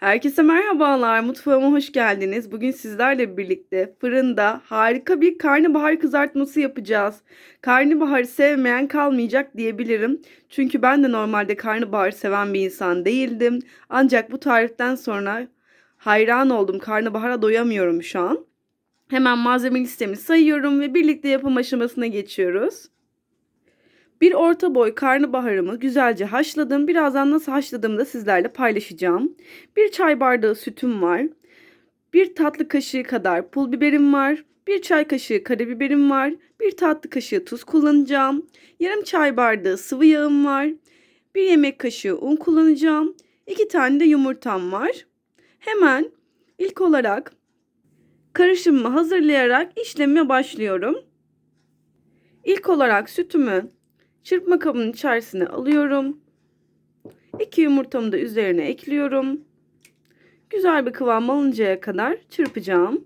Herkese merhabalar, mutfağıma hoş geldiniz. Bugün sizlerle birlikte fırında harika bir karnabahar kızartması yapacağız. Karnabaharı sevmeyen kalmayacak diyebilirim. Çünkü ben de normalde karnabahar seven bir insan değildim. Ancak bu tariften sonra hayran oldum. Karnabahara doyamıyorum şu an. Hemen malzeme listemi sayıyorum ve birlikte yapım aşamasına geçiyoruz. Bir orta boy karnabaharımı güzelce haşladım. Birazdan nasıl haşladığımı da sizlerle paylaşacağım. Bir çay bardağı sütüm var. Bir tatlı kaşığı kadar pul biberim var. Bir çay kaşığı karabiberim var. Bir tatlı kaşığı tuz kullanacağım. Yarım çay bardağı sıvı yağım var. Bir yemek kaşığı un kullanacağım. İki tane de yumurtam var. Hemen ilk olarak karışımımı hazırlayarak işleme başlıyorum. İlk olarak sütümü Çırpma kabının içerisine alıyorum. İki yumurtamı da üzerine ekliyorum. Güzel bir kıvam alıncaya kadar çırpacağım.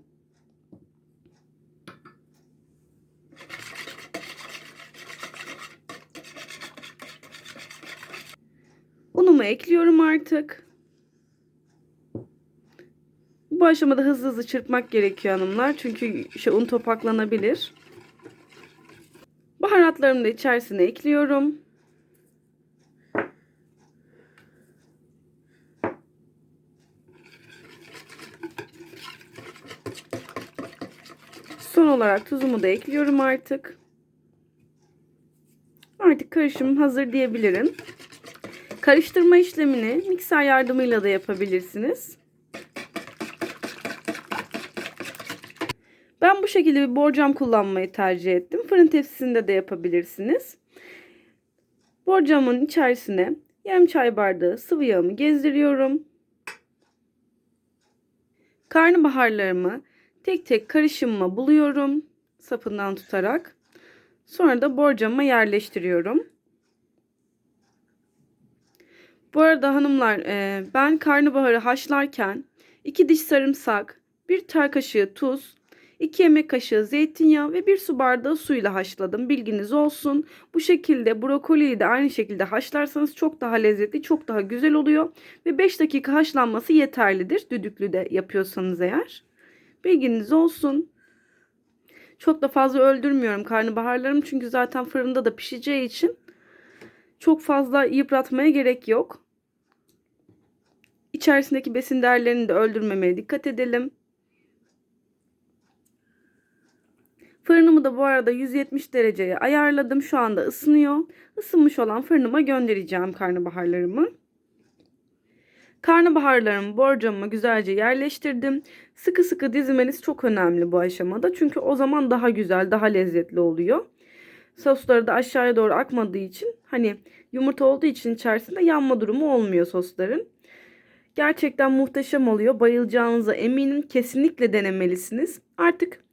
Unumu ekliyorum artık. Bu aşamada hızlı hızlı çırpmak gerekiyor hanımlar. Çünkü şey, un topaklanabilir. Baharatlarımı da içerisine ekliyorum. Son olarak tuzumu da ekliyorum artık. Artık karışım hazır diyebilirim. Karıştırma işlemini mikser yardımıyla da yapabilirsiniz. Ben bu şekilde bir borcam kullanmayı tercih ettim. Fırın tepsisinde de yapabilirsiniz. Borcamın içerisine yarım çay bardağı sıvı yağımı gezdiriyorum. Karnabaharlarımı tek tek karışımıma buluyorum. Sapından tutarak. Sonra da borcama yerleştiriyorum. Bu arada hanımlar ben karnabaharı haşlarken 2 diş sarımsak, 1 çay kaşığı tuz, 2 yemek kaşığı zeytinyağı ve 1 su bardağı suyla haşladım. Bilginiz olsun. Bu şekilde brokoliyi de aynı şekilde haşlarsanız çok daha lezzetli, çok daha güzel oluyor. Ve 5 dakika haşlanması yeterlidir. Düdüklü de yapıyorsanız eğer. Bilginiz olsun. Çok da fazla öldürmüyorum karnabaharlarım çünkü zaten fırında da pişeceği için çok fazla yıpratmaya gerek yok. İçerisindeki besin değerlerini de öldürmemeye dikkat edelim. Fırınımı da bu arada 170 dereceye ayarladım. Şu anda ısınıyor. Isınmış olan fırınıma göndereceğim karnabaharlarımı. Karnabaharlarımı borcamıma güzelce yerleştirdim. Sıkı sıkı dizmeniz çok önemli bu aşamada. Çünkü o zaman daha güzel, daha lezzetli oluyor. Sosları da aşağıya doğru akmadığı için hani yumurta olduğu için içerisinde yanma durumu olmuyor sosların. Gerçekten muhteşem oluyor. Bayılacağınıza eminim. Kesinlikle denemelisiniz. Artık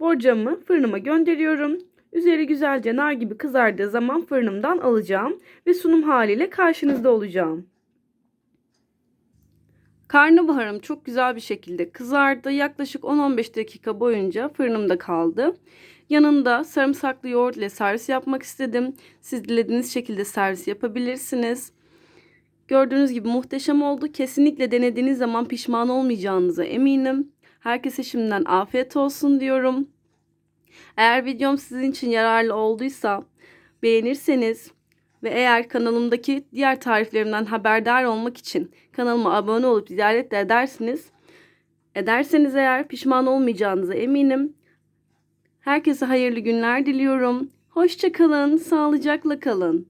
Borcamı fırınıma gönderiyorum. Üzeri güzelce nar gibi kızardığı zaman fırınımdan alacağım ve sunum haliyle karşınızda olacağım. Karnabaharım çok güzel bir şekilde kızardı. Yaklaşık 10-15 dakika boyunca fırınımda kaldı. Yanında sarımsaklı yoğurt ile servis yapmak istedim. Siz dilediğiniz şekilde servis yapabilirsiniz. Gördüğünüz gibi muhteşem oldu. Kesinlikle denediğiniz zaman pişman olmayacağınıza eminim. Herkese şimdiden afiyet olsun diyorum. Eğer videom sizin için yararlı olduysa beğenirseniz ve eğer kanalımdaki diğer tariflerimden haberdar olmak için kanalıma abone olup ziyaret de edersiniz. Ederseniz eğer pişman olmayacağınıza eminim. Herkese hayırlı günler diliyorum. Hoşçakalın, sağlıcakla kalın.